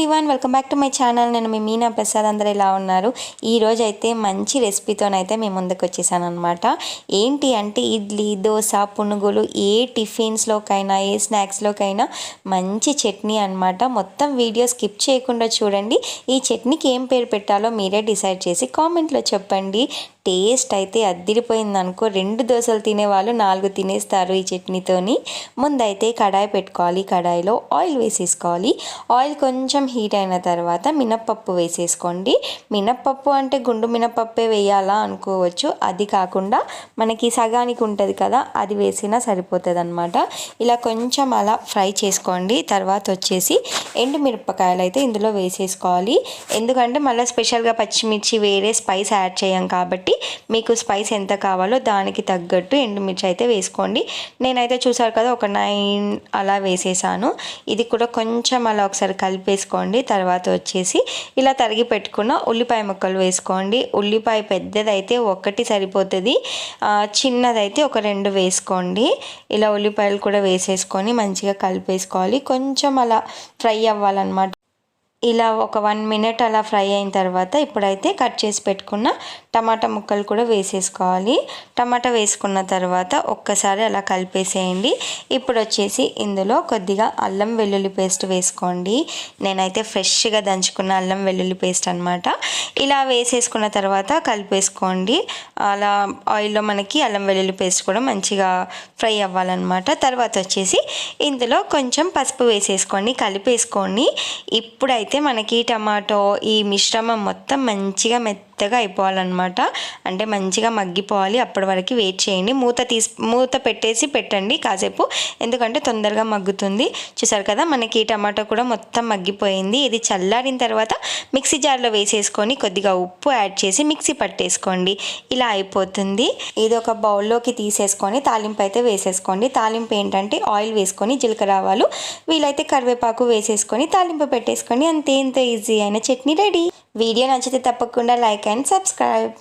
Everyone welcome back to my channel నేను మీ మీనా ప్రసాద్ అందరూ ఎలా ఉన్నారు? ఈరోజు అయితే మంచి రెసిపీతోనైతే మేము ముందుకు వచ్చేసాను అనమాట ఏంటి అంటే ఇడ్లీ దోశ పునుగులు ఏ టిఫిన్స్లోకైనా ఏ స్నాక్స్లోకైనా మంచి చట్నీ అనమాట మొత్తం వీడియో స్కిప్ చేయకుండా చూడండి. ఈ చట్నీకి ఏం పేరు పెట్టాలో మీరే డిసైడ్ చేసి కామెంట్లో చెప్పండి. టేస్ట్ అయితే అద్దిరిపోయింది అనుకో. రెండు దోశలు తినేవాళ్ళు నాలుగు తినేస్తారు ఈ చట్నీతోని. ముందైతే కడాయి పెట్టుకోవాలి. కడాయిలో ఆయిల్ వేసేసుకోవాలి. ఆయిల్ కొంచెం హీట్ అయిన తర్వాత మినప్పప్పు వేసేసుకోండి. మినప్పప్పు అంటే గుండు మినప్పప్పే వేయాలా అనుకోవచ్చు. అది కాకుండా మనకి సగానికి ఉంటుంది కదా అది వేసినా సరిపోతుంది అనమాట ఇలా కొంచెం అలా ఫ్రై చేసుకోండి. తర్వాత వచ్చేసి ఎండు మిరపకాయలు అయితే ఇందులో వేసేసుకోవాలి. ఎందుకంటే మళ్ళీ స్పెషల్గా పచ్చిమిర్చి వేరే స్పైస్ యాడ్ చేయం కాబట్టి మీకు స్పైస్ ఎంత కావాలో దానికి తగ్గట్టు ఎండుమిర్చి అయితే వేసుకోండి. నేనైతే చూసారు కదా ఒక నైన్ అలా వేసేసాను. ఇది కూడా కొంచెం అలా ఒకసారి కలిపేసుకోండి. తర్వాత వచ్చేసి ఇలా తరిగి పెట్టుకున్న ఉల్లిపాయ ముక్కలు వేసుకోండి. ఉల్లిపాయ పెద్దదైతే ఒకటి సరిపోతుంది. చిన్నదైతే ఒక రెండు వేసుకోండి. ఇలా ఉల్లిపాయలు కూడా వేసేసుకొని మంచిగా కలిపేసుకోవాలి. కొంచెం అలా ఫ్రై అవ్వాలన్నమాట. ఇలా ఒక వన్ మినిట్ అలా ఫ్రై అయిన తర్వాత ఇప్పుడైతే కట్ చేసి పెట్టుకున్న టమాటా ముక్కలు కూడా వేసేసుకోవాలి. టమాటా వేసుకున్న తర్వాత ఒక్కసారి అలా కలిపేసేయండి. ఇప్పుడు వచ్చేసి ఇందులో కొద్దిగా అల్లం వెల్లుల్లి పేస్ట్ వేసుకోండి. నేనైతే ఫ్రెష్గా దంచుకున్న అల్లం వెల్లుల్లి పేస్ట్ అనమాట ఇలా వేసేసుకున్న తర్వాత కలిపేసుకోండి. అలా ఆయిల్లో మనకి అల్లం వెల్లుల్లి పేస్ట్ కూడా మంచిగా ఫ్రై అవ్వాలన్నమాట. తర్వాత వచ్చేసి ఇందులో కొంచెం పసుపు వేసేసుకోండి. కలిపేసుకోండి. ఇప్పుడైతే మనకి టమాటో ఈ మిశ్రమం మొత్తం మంచిగా మెత్త మెత్తగా అయిపోవాలన్నమాట. అంటే మంచిగా మగ్గిపోవాలి. అప్పటి వరకు వెయిట్ చేయండి. మూత తీసి మూత పెట్టేసి పెట్టండి కాసేపు. ఎందుకంటే తొందరగా మగ్గుతుంది. చూసారు కదా మనకి టమాటో కూడా మొత్తం మగ్గిపోయింది. ఇది చల్లారిన తర్వాత మిక్సీ జార్లో వేసేసుకొని కొద్దిగా ఉప్పు యాడ్ చేసి మిక్సీ పట్టేసుకోండి. ఇలా అయిపోతుంది. ఇది ఒక బౌల్లోకి తీసేసుకొని తాలింపు అయితే వేసేసుకోండి. తాలింపు ఏంటంటే ఆయిల్ వేసుకొని జీలకర్ర ఆవాలు వీలైతే కరివేపాకు వేసేసుకొని తాలింపు పెట్టేసుకొని అంతే ఇంత ఈజీ అయిన చట్నీ రెడీ. వీడియో నచ్చితే తప్పకుండా లైక్ అండ్ సబ్స్క్రైబ్.